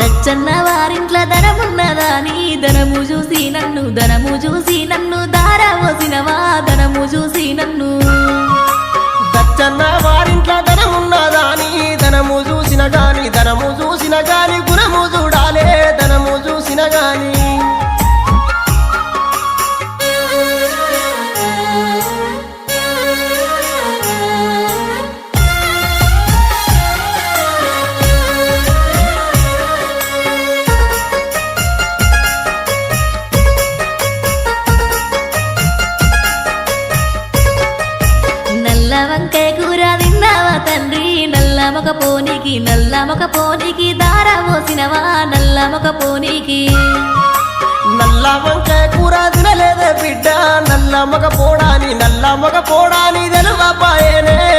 దచ్చన్న వారింట్ల ధనమున్నదాని ధనము చూసి నన్ను ధనము వంకాయ కూర తిన్నావా తండ్రి? నల్ల మొక పోనీకి నల్ల మొక పోనీకి దారవోసినవా నల్ల మొక పోనీకి నల్ల వంకాయ కూర తినలేదే బిడ్డ. నల్ల మగ పోడాని నల్ల మగ పోడాని తెలువపాయనే. నల్ల